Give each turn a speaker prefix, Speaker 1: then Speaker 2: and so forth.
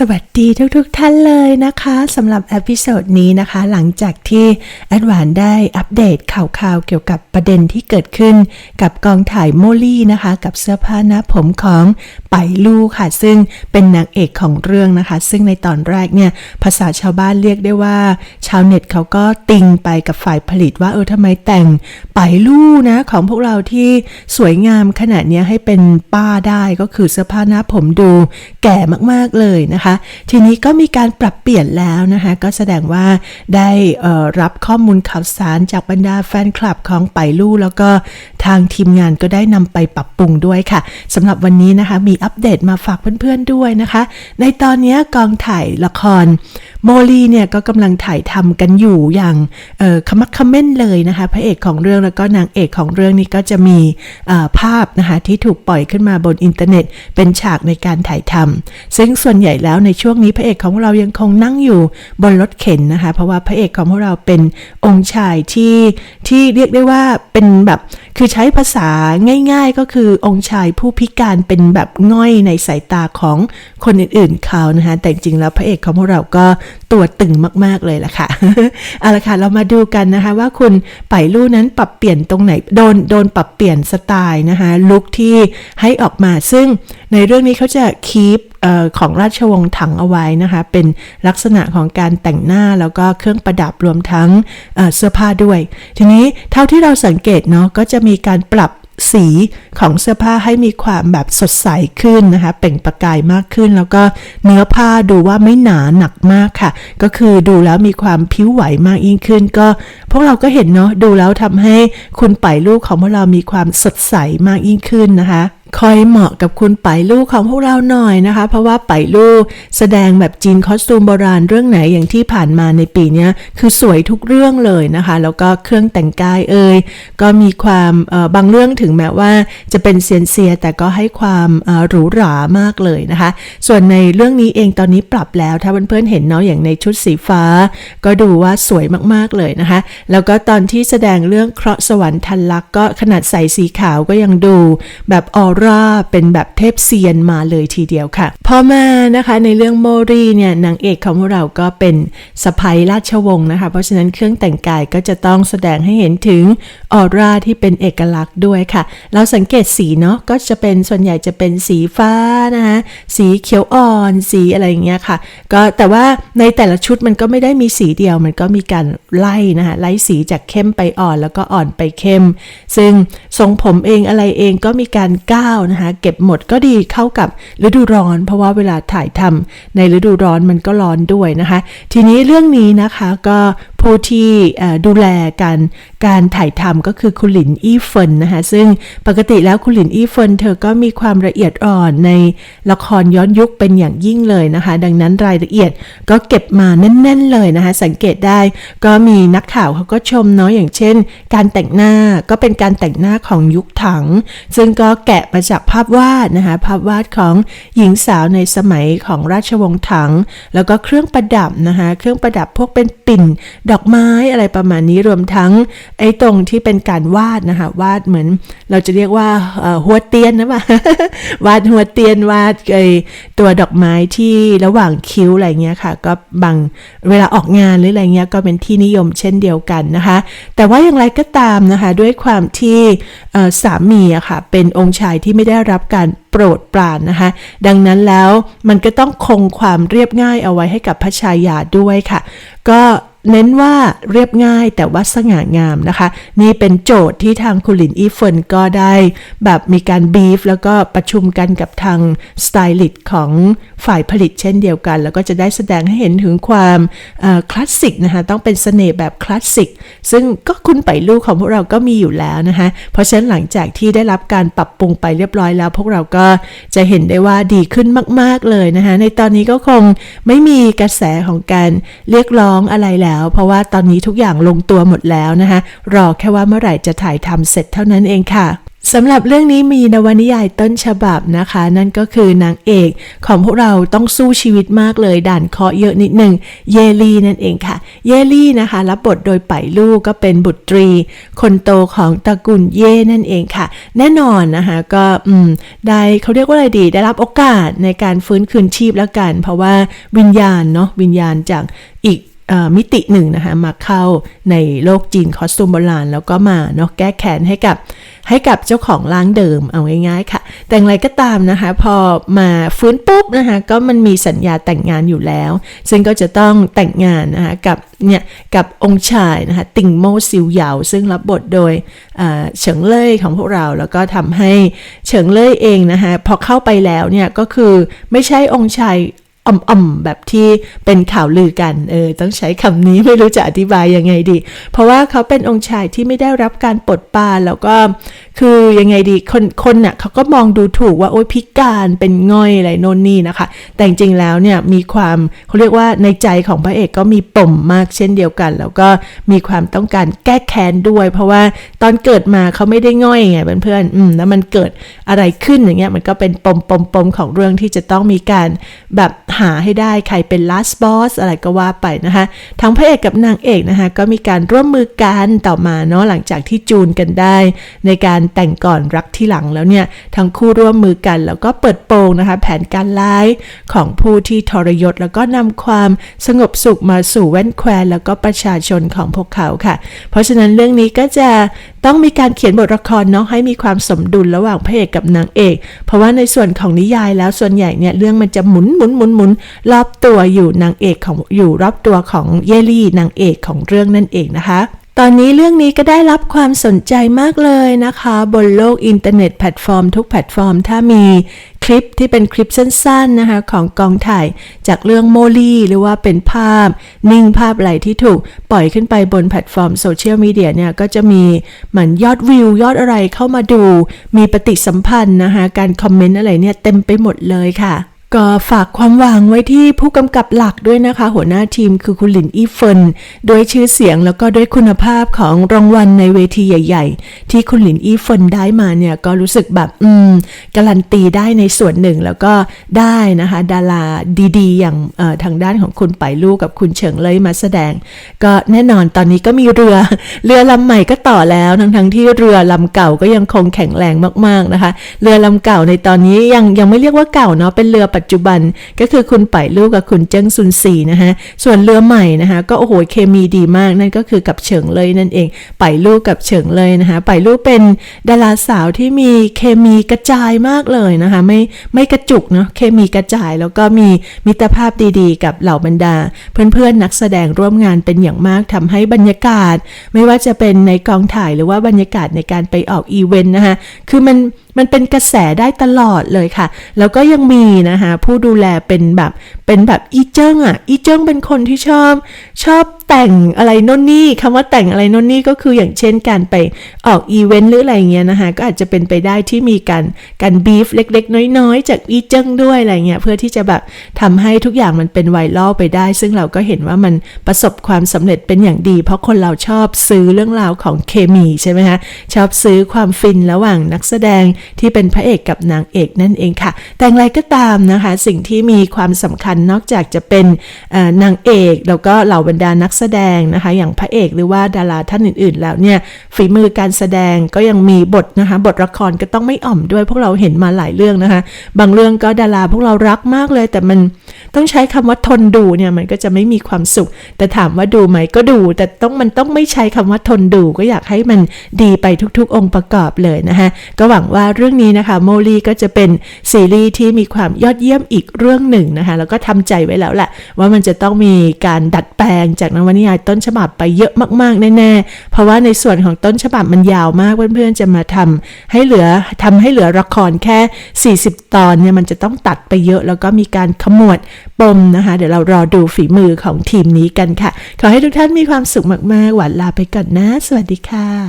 Speaker 1: สวัสดีทุกๆทท่านเลยนะคะสำหรับเอพิโซดนี้นะคะ หลังจากที่แอดวานได้อัปเดตข่าวๆ เกี่ยวกับประเด็นที่เกิดขึ้น กับกองถ่ายโมลี่นะคะ กับเสื้อผ้าหน้าผมของไปลูค่ะ ซึ่งเป็นนางเอกของเรื่องนะคะ ซึ่งในตอนแรกเนี่ย ภาษาชาวบ้านเรียกได้ว่า ชาวเน็ตเขาก็ติงไปกับฝ่ายผลิตว่าเออทำไมแต่งไปลู่นะของพวกเราที่สวยงามขนาดนี้ให้เป็นป้าได้ก็คือเสื้อผ้าหน้าผมดู แก่มากๆเลยนะคะทีนี้ก็มีการปรับเปลี่ยนแล้วนะคะ ก็แสดงว่าได้รับข้อมูลข่าวสารจากบรรดาแฟนคลับของไปลู่แล้วก็ ทางทีมงานก็ได้นำไปปรับปรุงด้วยค่ะสำหรับวันนี้นะคะมีอัปเดตมาฝากเพื่อนๆด้วยนะคะ ในตอนนี้กองถ่ายละครโมลีเนี่ยก็กำลังถ่ายทำกันอยู่อย่างขมักขม้นเลยนะคะ พระเอกของเรื่องแล้วก็นางเอกของเรื่องนี้ก็จะมีภาพนะคะที่ถูกปล่อยขึ้นมาบนอินเทอร์เน็ต เป็นฉากในการถ่ายทำซึ่งส่วนใหญ่แล้วในช่วงนี้พระเอกของเรายังคงนั่งอยู่บนรถเข็นนะคะ เพราะว่าพระเอกของพวกเราเป็นองค์ชายที่ที่เรียกได้ว่าเป็นแบบคือช้ภาษาง่ายๆก็คือองค์ชายผู้พิการเป็นแบบง่อยในสายตาของคนอื่นๆเขานะคะแต่จริงๆแล้วพระเอกของพวกเราก็ตัวตึงมากๆเลยล่ะค่ะเอาละค่ะเรามาดูกันนะคะว่าคุณไปลู่นั้นปรับเปลี่ยนตรงไหนโดนโดนปรับเปลี่ยนสไตล์นะคะลุคที่ให้ออกมาซึ่งในเรื่องนี้เขาจะคีป ของราชวงศ์ถังเอาไว้นะคะ เป็นลักษณะของการแต่งหน้าแล้วก็เครื่องประดับรวมทั้งเสื้อผ้าด้วย ทีนี้เท่าที่เราสังเกตเนาะก็จะมีการปรับสีของเสื้อผ้าให้มีความแบบสดใสขึ้นนะคะ เปล่งประกายมากขึ้น แล้วก็เนื้อผ้าดูว่าไม่หนาหนักมากค่ะ ก็คือดูแล้วมีความผิวไหวมากยิ่งขึ้น ก็พวกเราก็เห็นเนาะดูแล้วทำให้คุณไปลูกของพวกเรามีความสดใสมากยิ่งขึ้นนะคะ คอยเหมาะกับคุณไปลูกของพวกเราหน่อยนะคะ เพราะว่าไปลูกแสดงแบบจีนคอสตูมโบราณเรื่องไหนอย่างที่ผ่านมาในปีนี้คือสวยทุกเรื่องเลยนะคะ แล้วก็เครื่องแต่งกายเอ่ยก็มีความบางเรื่องถึงแม้ว่าจะเป็นเซียนเซียแต่ก็ให้ความหรูหรามากเลยนะคะ ส่วนในเรื่องนี้เองตอนนี้ปรับแล้วถ้าเพื่อนๆเห็นเนาะอย่างในชุดสีฟ้า ก็ดูว่าสวยมากๆเลยนะคะ แล้วก็ตอนที่แสดงเรื่องเคราะห์สวรรค์ทันลักก็ขนาดใส่สีขาวก็ยังดูแบบออร่าเป็นแบบเทพเซียนมาเลยทีเดียวค่ะ พอมานะคะในเรื่องโมรีเนี่ยนางเอกของเราก็เป็นสะพ้ยราชวงศ์นะคะ เพราะฉะนั้นเครื่องแต่งกายก็จะต้องแสดงให้เห็นถึงออร่าที่เป็นเอกลักษณ์ด้วยค่ะ เราสังเกตสีเนาะก็จะเป็นส่วนใหญ่จะเป็นสีฟ้านะคะสีเขียวอ่อนสีอะไรอย่างเงี้ยค่ะ ก็แต่ว่าในแต่ละชุดมันก็ไม่ได้มีสีเดียวมันก็มีการไล่นะคะไล่สีจากเข้มไปอ่อนแล้วก็อ่อนไปเข้ม ซึ่งทรงผมเองอะไรเองก็มีการก้าวนะคะ เก็บหมดก็ดีเข้ากับฤดูร้อน เพราะว่าเวลาถ่ายทำในฤดูร้อนมันก็ร้อนด้วยนะคะ ทีนี้เรื่องนี้นะคะก็ผู้ที่ดูแลการการถ่ายทำก็คือคุณหลินอี้เฟินนะคะ ซึ่งปกติแล้วคุณหลินอี้เฟินเธอก็มีความละเอียดอ่อนในละครย้อนยุคเป็นอย่างยิ่งเลยนะคะ ดังนั้นรายละเอียดก็เก็บมาแน่น ๆ เลยนะคะ สังเกตได้ก็มีนักข่าวเขาก็ชมเนาะอย่างเช่น การแต่งหน้าก็เป็นการแต่งหน้าของยุคถัง ซึ่งก็แกะมาจากภาพวาดนะคะภาพวาดของหญิงสาวในสมัยของราชวงศ์ถัง แล้วก็เครื่องประดับนะคะเครื่องประดับพวกเป็นปิ่นดอกไม้อะไรประมาณนี้รวมทั้งไอ้ตรงที่เป็นการวาดนะคะวาดเหมือนเราจะเรียกว่าหัวเตียนนะป่ะวาดหัวเตียนวาดไอตัวดอกไม้ที่ระหว่างคิ้วอะไรเงี้ยค่ะ ก็บางเวลาออกงานหรืออะไรเงี้ยก็เป็นที่นิยมเช่นเดียวกันนะคะ แต่ว่าอย่างไรก็ตามนะคะ ด้วยความที่สามีอะค่ะเป็นองค์ชายที่ไม่ได้รับการโปรดปรานนะคะ ดังนั้นแล้วมันก็ต้องคงความเรียบง่ายเอาไว้ให้กับพระชายาด้วยค่ะ ก็ เน้นว่าเรียบง่ายแต่ว่าสง่างามนะคะ นี่เป็นโจทย์ที่ทางคุณลินอีเฟินก็ได้ แบบมีการบีฟแล้วก็ประชุมกันกับทางสไตลิสต์ของฝ่ายผลิตเช่นเดียวกัน แล้วก็จะได้แสดงให้เห็นถึงความคลาสสิกนะคะ ต้องเป็นสเสน่ห์แบบคลาสสิก ซึ่งก็คุณไปลูกของพวกเราก็มีอยู่แล้วนะคะ เพราะฉะนั้นหลังจากที่ได้รับการปรับปรุงไปเรียบร้อยแล้ว พวกเราก็จะเห็นได้ว่าดีขึ้นมาก ๆเลยนะคะ ในตอนนี้ก็คงไม่มีกระแสของการเรียกร้องอะไรแล้วเพราะว่าตอนนี้ทุกอย่างลงตัวหมดแล้วนะคะรอแค่ว่าเมื่อไหร่จะถ่ายทำเสร็จเท่านั้นเองค่ะสำหรับเรื่องนี้มีนวนิยายต้นฉบับนะคะ นั่นก็คือนางเอกของพวกเราต้องสู้ชีวิตมากเลยด่านเคาะเยอะนิดหนึ่งเยลี่นั่นเองค่ะ เยลี่นะคะรับบทโดยไปลูกก็เป็นบุตรี คนโตของตระกูลเย่นั่นเองค่ะ แน่นอนนะคะก็อืมได้เขาเรียกว่าอะไรดี ได้รับโอกาสในการฟื้นคืนชีพแล้วกัน เพราะว่าวิญญาณเนาะวิญญาณจากอีก มิติหนึ่งนะคะมาเข้าในโลกจีนคอสตูมโบราณแล้วก็มาเนาะแก้แค้นให้กับให้กับเจ้าของร้านเดิมเอาง่ายๆค่ะ แต่อย่างไรก็ตามนะคะพอมาฟื้นปุ๊บนะคะก็มันมีสัญญาแต่งงานอยู่แล้ว ซึ่งก็จะต้องแต่งงานนะคะกับเนี่ยกับองค์ชายนะคะติงโมซิวเหยาซึ่งรับบทโดยเอ่อเฉิงเล่ยของพวกเราแล้วก็ทำให้เฉิงเล่ยเองนะคะพอเข้าไปแล้วเนี่ยก็คือไม่ใช่องค์ชาย อ่อมๆแบบที่เป็นข่าวลือกันเออต้องใช้คำนี้ไม่รู้จะอธิบายยังไงดี เพราะว่าเขาเป็นองค์ชายที่ไม่ได้รับการปลดปรานแล้วก็คือยังไงดีคนคนน่ะเขาก็มองดูถูกว่าโอ๊ยพิการเป็นง่อยอะไรโน่นนี่นะคะ แต่จริงแล้วเนี่ยมีความเขาเรียกว่าในใจของพระเอกก็มีปมมากเช่นเดียวกัน แล้วก็มีความต้องการแก้แค้นด้วย เพราะว่าตอนเกิดมาเขาไม่ได้ง่อยไงเพื่อนๆอืมแล้วมันเกิดอะไรขึ้นอย่างเงี้ยมันก็เป็นปมปมปมของเรื่องที่จะต้องมีการแบบหาให้ได้ใครเป็น last boss อะไรก็ว่าไปนะคะ ทั้งพระเอกกับนางเอกนะคะ ก็มีการร่วมมือกันต่อมาเนาะหลังจากที่จูนกันได้ ในการแต่งก่อนรักที่หลังแล้วเนี่ย ทั้งคู่ร่วมมือกันแล้วก็เปิดโปงนะคะ แผนการร้ายของผู้ที่ทรยศแล้วก็นำความสงบสุขมาสู่แว่นแควนแล้วก็ประชาชนของพวกเขาค่ะ เพราะฉะนั้นเรื่องนี้ก็จะต้องมีการเขียนบทละครเนาะให้มีความสมดุลระหว่างพระเอกกับนางเอก เพราะว่าในส่วนของนิยายแล้วส่วนใหญ่เนี่ยเรื่องมันจะหมุนหมุนหมุนหมุนรอบตัวอยู่นางเอกของอยู่รอบตัวของเยลี่นางเอกของเรื่องนั่นเองนะคะตอนนี้เรื่องนี้ก็ได้รับความสนใจมากเลยนะคะ บนโลกอินเทอร์เน็ตแพลตฟอร์มทุกแพลตฟอร์ม ถ้ามีคลิปที่เป็นคลิปสั้นๆนะคะของกองถ่ายจากเรื่องโมลี่หรือว่าเป็นภาพ นิ่งภาพอะไรที่ถูกปล่อยขึ้นไปบนแพลตฟอร์มโซเชียลมีเดียเนี่ย ก็จะมีเหมือนยอดวิวยอดอะไรเข้ามาดู มีปฏิสัมพันธ์นะคะการคอมเมนต์อะไรเนี่ยเต็มไปหมดเลยค่ะ ก็ฝากความหวังไว้ที่ผู้กำกับหลักด้วยนะคะ หัวหน้าทีมคือคุณหลินอี้เฟินด้วยชื่อเสียงแล้วก็ด้วยคุณภาพของรางวัลในเวทีใหญ่ ๆ ที่คุณหลินอี้เฟินได้มาเนี่ยก็รู้สึกแบบอืมการันตีได้ในส่วนหนึ่งแล้วก็ได้นะคะ ดาราดีๆ อย่างทางด้านของคุณไปลูกกับคุณเฉิงเลยมาแสดง ก็แน่นอนตอนนี้ก็มีเรือ เรือลำใหม่ก็ต่อแล้วทั้งๆที่เรือลำเก่าก็ยังคงแข็งแรงมากๆนะคะ เรือลำเก่าในตอนนี้ยังยังไม่เรียกว่าเก่าเนาะเป็นเรือปัจจุบันก็คือคุณไปลูกกับคุณเจิ้งซุนซีนะคะส่วนเรือใหม่นะคะก็โอ้โหเคมีดีมากนั่นก็คือกับเฉิงเลยนั่นเอง ไปลูกกับเฉิงเลยนะคะไปลูกเป็นดาราสาวที่มีเคมีกระจายมากเลยนะคะไม่ไม่กระจุกเนาะเคมีกระจายแล้วก็มีมิตรภาพดีๆ กับเหล่าบรรดา เพื่อนๆนักแสดงร่วมงานเป็นอย่างมากทำให้บรรยากาศ ไม่ว่าจะเป็นในกองถ่ายหรือว่าบรรยากาศในการไปออกอีเวนต์นะคะคือมัน มันเป็นกระแสได้ตลอดเลยค่ะ แล้วก็ยังมีนะคะผู้ดูแลเป็นแบบเป็นแบบอีเจิ้งอะอีเจิ้งเป็นคนที่ชอบชอบ แต่งอะไรน่นนี่คำว่าแต่งอะไรน่นนี่ก็คืออย่างเช่นการไปออกอีเวนต์หรืออะไรเงี้ยนะคะก็อาจจะเป็นไปได้ที่มีการการบีฟเล็กๆ น้อยๆ จากอีเจิ้งด้วยอะไรเงี้ยเพื่อที่จะแบบทำให้ทุกอย่างมันเป็นไวรัลไปได้ ซึ่งเราก็เห็นว่ามันประสบความสำเร็จเป็นอย่างดี เพราะคนเราชอบซื้อเรื่องราวของเคมีใช่ไหมคะชอบซื้อความฟินระหว่างนักแสดงที่เป็นพระเอกกับนางเอกนั่นเองค่ะ แต่อย่างไรก็ตามนะคะสิ่งที่มีความสำคัญนอกจากจะเป็นเอ่อนางเอกแล้วก็เหล่าบรรดานักแสดงนะคะ อย่างพระเอกหรือว่าดาราท่านอื่นๆ แล้วเนี่ยฝีมือการแสดงก็ยังมีบทนะคะ บทละครก็ต้องไม่อ่อมด้วยพวกเราเห็นมาหลายเรื่องนะคะ บางเรื่องก็ดาราพวกเรารักมากเลยแต่มัน ต้องใช้คำว่าทนดูเนี่ยมันก็จะไม่มีความสุข แต่ถามว่าดูไหมก็ดู แต่ต้องมันต้องไม่ใช้คำว่าทนดูก็อยากให้มันดีไปทุกๆ องค์ประกอบเลยนะคะก็หวังว่าเรื่องนี้นะคะโมลีก็จะเป็นซีรีส์ที่มีความยอดเยี่ยมอีกเรื่องหนึ่งนะคะแล้วก็ทำใจไว้แล้วแหละว่ามันจะต้องมีการดัดแปลงจากนวนิยายต้นฉบับไปเยอะมากๆแน่ๆเพราะว่าในส่วนของต้นฉบับมันยาวมากเพื่อนๆจะมาทำให้เหลือทำให้เหลือละครแค่ 40 ตอนเนี่ยมันจะต้องตัดไปเยอะแล้วก็มีการขมวดปมนะคะ เดี๋ยวเรารอดูฝีมือของทีมนี้กันค่ะ ขอให้ทุกท่านมีความสุขมาก ๆ หวันลาไปก่อนนะ สวัสดีค่ะ